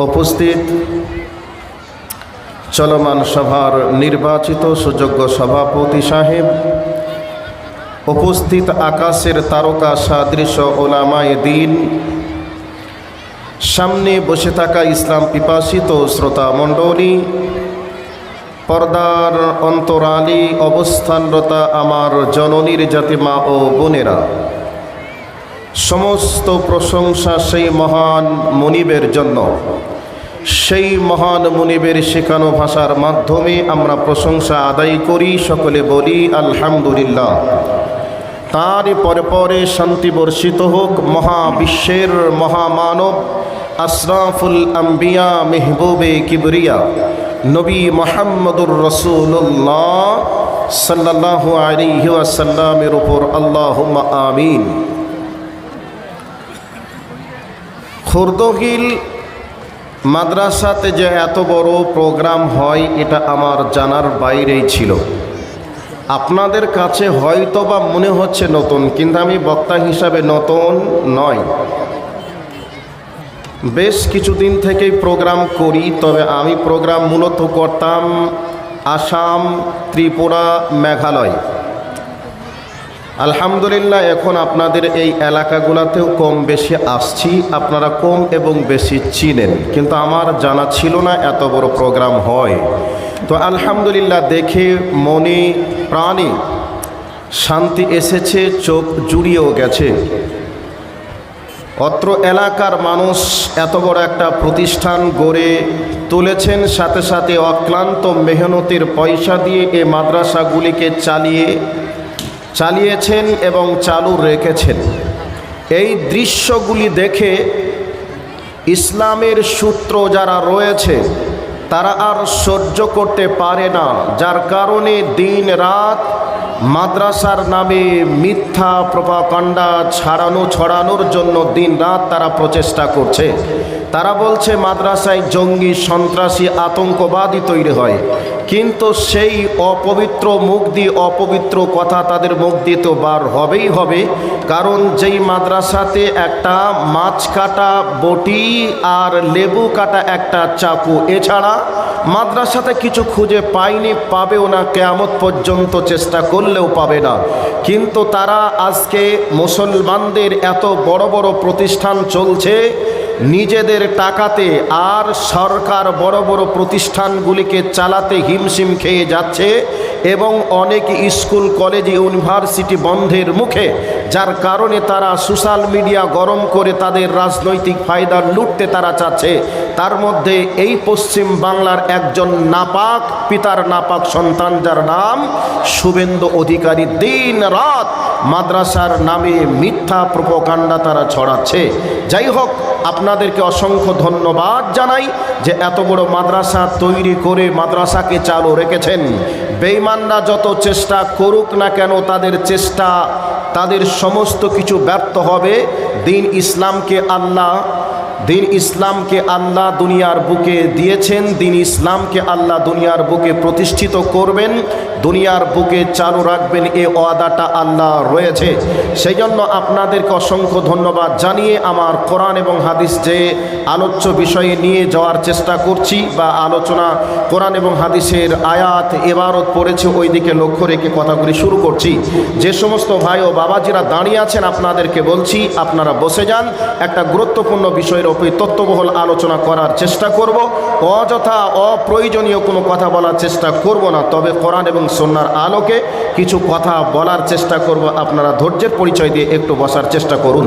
উপস্থিত চলমান সভার নির্বাচিত সুযোগ্য সভাপতি সাহেব, উপস্থিত আকাশের তারকা সাদৃশ্য ওলামায় দিন, সামনে বসে থাকা ইসলাম পিপাসিত শ্রোতা মণ্ডলী, পর্দার অন্তরালী অবস্থানরতা আমার জননীর জাতিমা ও বোনেরা। সমস্ত প্রশংসা সেই মহান মনিবের জন্য। সেই মহান মনিবের শেখানো ভাষার মাধ্যমে আমরা প্রশংসা আদায় করি, সকলে বলি, আলহামদুলিল্লাহ। তারই পরে পরে শান্তি বর্ষিত হোক, মহাবিশ্বের মহামানব, আশরাফুল আম্বিয়া মেহবুবে কিবরিয়া, নবী মোহাম্মদুর রসুল্লাহ সাল্লাহ আলিহি আসাল্লামের উপর আল্লাহ আমিন। খুর্দগিল মাদ্রাসাতে যে এত বড় প্রোগ্রাম হয়, এটা আমার জানার বাইরেই ছিল। আপনাদের কাছে হয়তো বা মনে হচ্ছে নতুন, কিন্তু আমি বক্তা হিসাবে নতুন নয় বেশ কিছুদিন থেকেই প্রোগ্রাম করি, তবে আমি প্রোগ্রাম মূলত করতাম আসাম ত্রিপুরা, মেঘালয়। আলহামদুলিল্লাহ, এখন আপনাদের এই এলাকাগুলোতেও কম বেশি আসছি। আপনারা কম এবং বেশি চিনেন, কিন্তু আমার জানা ছিল না এত বড় প্রোগ্রাম হয়। তো আলহামদুলিল্লাহ, দেখে মনে প্রাণে শান্তি এসেছে, চোখ জুড়িয়েও গেছে। অত্র এলাকার মানুষ এত বড় একটা প্রতিষ্ঠান গড়ে তুলেছেন, সাথে সাথে অক্লান্ত মেহনতের পয়সা দিয়ে এ মাদ্রাসাগুলিকে চালিয়ে চালিয়েছেন এবং চালু রেখেছেন। এই দৃশ্যগুলি দেখে ইসলামের সূত্র যারা রয়েছে, তারা আর সহ্য করতে পারে না, যার কারণে দিন রাত মাদ্রাসার নামে মিথ্যা প্রপাকাণ্ডা ছাড়ানো ছড়ানোর জন্য দিন রাত তারা প্রচেষ্টা করছে। তারা বলছে, মাদ্রাসায় জঙ্গি সন্ত্রাসী আতঙ্কবাদী তৈরি হয়। কিন্তু সেই অপবিত্র মুখ দিয়ে অপবিত্র কথা তাদের মুখ দিয়ে তো বার হবেই হবে। কারণ যেই মাদ্রাসাতে একটা মাছ কাটা বটি আর লেবু কাটা একটা চাকু, এছাড়া মাদ্রাসাতে কিছু খুঁজে পায়নি, পাবেও না, কেয়ামত পর্যন্ত চেষ্টা করলেও পাবে না। কিন্তু তারা আজকে মুসলমানদের এত বড় বড় প্রতিষ্ঠান চলছে নিজেদের টাকাতে আর সরকার বড় বড় প্রতিষ্ঠানগুলিকে চালাতে হিমশিম খেয়ে যাচ্ছে এবং অনেক স্কুল, কলেজ, ইউনিভার্সিটি বন্ধের মুখে, যার কারণে তারা সোশ্যাল মিডিয়া গরম করে তাদের রাজনৈতিক ফায়দা লুটতে তারা চাচ্ছে। তার মধ্যে এই পশ্চিম বাংলার একজন নাপাক, পিতার নাপাক সন্তান যার নাম শুভেন্দু অধিকারী দিন রাত মাদ্রাসার নামে মিথ্যা প্রপকাণ্ডা তারা ছড়াচ্ছে। যাই হোক, আপনাদেরকে অসংখ্য ধন্যবাদ জানাই যে এত বড় মাদ্রাসা তৈরি করে মাদ্রাসাকে চালু রেখেছেন। বেইমানরা যত চেষ্টা করুক না কেন, তাদের চেষ্টা, তাদের সমস্ত কিছু ব্যর্থ হবে। দিন ইসলামকে আল্লাহ দিন ইসলামকে আল্লাহ দুনিয়ার বুকে দিয়েছেন, দিন ইসলামকে আল্লাহ দুনিয়ার বুকে প্রতিষ্ঠিত করবেন, দুনিয়ার বুকে চালু রাখবেন, এ ওয়াদাটা আল্লাহ রয়েছে। সেই জন্য আপনাদেরকে অসংখ্য ধন্যবাদ জানিয়ে আমার কোরআন এবং হাদিস যে আলোচ্য বিষয়ে নিয়ে যাওয়ার চেষ্টা করছি বা আলোচনা কোরআন এবং হাদিসের আয়াত, এবারত পড়েছে ওই দিকে লক্ষ্য রেখে কথাগুলি শুরু করছি। যে সমস্ত ভাই ও বাবাজিরা দাঁড়িয়ে আছেন, আপনাদেরকে বলছি, আপনারা বসে যান। একটা গুরুত্বপূর্ণ বিষয়ের ওপর তত্ত্ববহল আলোচনা করার চেষ্টা করব। অযথা অপ্রয়োজনীয় কোনো কথা বলার চেষ্টা করব না। তবে কোরআন এবং সন্ন্যার আলোকে কিছু কথা বলার চেষ্টা করব। আপনারা ধৈর্যের পরিচয় দিয়ে একটু বসার চেষ্টা করুন।